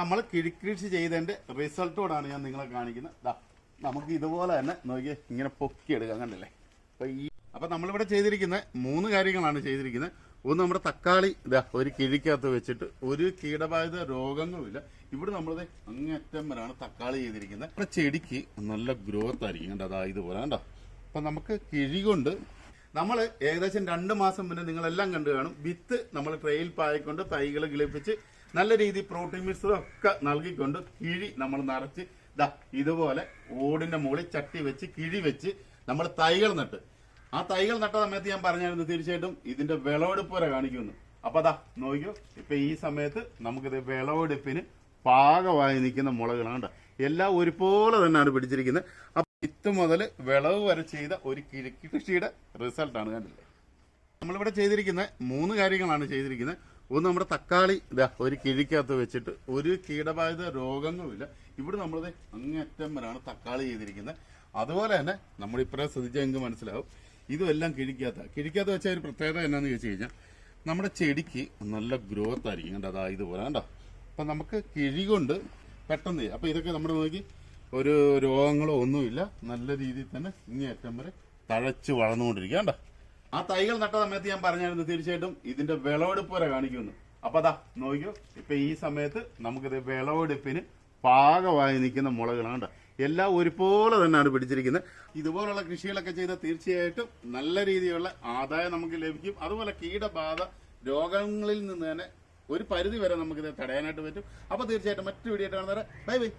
നമ്മൾ കിഴിക്കൃഷി ചെയ്തതിന്റെ റിസൾട്ടോടാണ് ഞാൻ നിങ്ങളെ കാണിക്കുന്നത്. ദാ നമുക്ക് ഇതുപോലെ തന്നെ നോക്കിയേ ഇങ്ങനെ പൊക്കിയെടുക്കാം കണ്ടില്ലേ? അപ്പൊ ഈ അപ്പൊ നമ്മളിവിടെ ചെയ്തിരിക്കുന്ന മൂന്ന് കാര്യങ്ങളാണ് ചെയ്തിരിക്കുന്നത്. ഒന്ന് നമ്മുടെ തക്കാളി ഇതാ ഒരു കിഴിക്കകത്ത് വെച്ചിട്ട് ഒരു കീടബാധിത രോഗങ്ങളുമില്ല. ഇവിടെ നമ്മളത് അങ്ങേറ്റം വരെയാണ് തക്കാളി ചെയ്തിരിക്കുന്നത്. നമ്മുടെ ചെടിക്ക് നല്ല ഗ്രോത്ത് ആയിരിക്കും കണ്ടോ? അതാ ഇതുപോലെ കണ്ടോ? അപ്പൊ നമുക്ക് കിഴി കൊണ്ട് നമ്മൾ ഏകദേശം രണ്ട് മാസം മുന്നേ നിങ്ങളെല്ലാം കണ്ടു കാണും. വിത്ത് നമ്മൾ ട്രെയിൽ പായിക്കൊണ്ട് തൈകൾ കിളിപ്പിച്ച് നല്ല രീതിയിൽ പ്രോട്ടീൻ മിക്സും ഒക്കെ നൽകിക്കൊണ്ട് കിഴി നമ്മൾ നിറച്ച് ദാ ഇതുപോലെ ഓടിന്റെ മുകളിൽ ചട്ടി വെച്ച് കിഴി വെച്ച് നമ്മൾ തൈകൾ നട്ട്. ആ തൈകൾ നട്ട സമയത്ത് ഞാൻ പറഞ്ഞായിരുന്നു തീർച്ചയായിട്ടും ഇതിന്റെ വിളവെടുപ്പ് വരെ കാണിക്കുന്നു അപ്പൊ അതാ നോക്കിയോ ഇപ്പൊ ഈ സമയത്ത് നമുക്കിത് വിളവെടുപ്പിന് പാകമായി നിൽക്കുന്ന മുളകളാണ്. എല്ലാം ഒരുപോലെ തന്നെയാണ് പിടിച്ചിരിക്കുന്നത്. അപ്പൊ വിത്ത് മുതൽ വിളവ് വരെ ചെയ്ത ഒരു കൃഷിയുടെ റിസൾട്ടാണ് കണ്ടില്ലേ? നമ്മളിവിടെ ചെയ്തിരിക്കുന്ന മൂന്ന് കാര്യങ്ങളാണ് ചെയ്തിരിക്കുന്നത്. ഒന്ന് നമ്മുടെ തക്കാളി ഇതാ ഒരു കിഴിക്കകത്ത് വെച്ചിട്ട് ഒരു കീടബാധിത രോഗങ്ങളുമില്ല. ഇവിടെ നമ്മളത് അങ്ങേറ്റം വരാണ് തക്കാളി ചെയ്തിരിക്കുന്നത്. അതുപോലെ തന്നെ നമ്മൾ ഇപ്പറേ ശ്രദ്ധിച്ചാൽ നിങ്ങൾക്ക് മനസ്സിലാവും. ഇതുമെല്ലാം കിഴിക്കാത്ത കിഴിക്കാത്ത വെച്ച ഒരു പ്രത്യേകത എന്നാന്ന് ചോദിച്ചു കഴിഞ്ഞാൽ നമ്മുടെ ചെടിക്ക് നല്ല ഗ്രോത്ത് ആയിരിക്കും. കണ്ടോ? അതാ ഇതുപോലെ കണ്ടോ? അപ്പം നമുക്ക് കിഴി കൊണ്ട് പെട്ടെന്ന് ചെയ്യാം. അപ്പം ഇതൊക്കെ നമ്മുടെ നോക്കി ഒരു രോഗങ്ങളോ ഒന്നുമില്ല. നല്ല രീതിയിൽ തന്നെ ഇങ്ങേറ്റം വരെ തഴച്ച് വളർന്നുകൊണ്ടിരിക്കുക. കണ്ടോ? ആ തൈകൾ നട്ട സമയത്ത് ഞാൻ പറഞ്ഞായിരുന്നു തീർച്ചയായിട്ടും ഇതിന്റെ വിളവെടുപ്പ് വരെ കാണിക്കുന്നു അപ്പൊ അതാ നോക്കിയോ ഇപ്പൊ ഈ സമയത്ത് നമുക്കിത് വിളവെടുപ്പിന് പാകമായി നിൽക്കുന്ന മുളകളാണ്. എല്ലാം ഒരുപോലെ തന്നെയാണ് പിടിച്ചിരിക്കുന്നത്. ഇതുപോലുള്ള കൃഷികളൊക്കെ ചെയ്താൽ തീർച്ചയായിട്ടും നല്ല രീതിയിലുള്ള ആദായം നമുക്ക് ലഭിക്കും. അതുപോലെ കീടബാധ രോഗങ്ങളിൽ നിന്ന് തന്നെ ഒരു പരിധി വരെ നമുക്കിത് തടയാനായിട്ട് പറ്റും. അപ്പൊ തീർച്ചയായിട്ടും മറ്റു വീഡിയോ ആയിട്ട് കാണുന്നവരെ ബൈ ബൈ.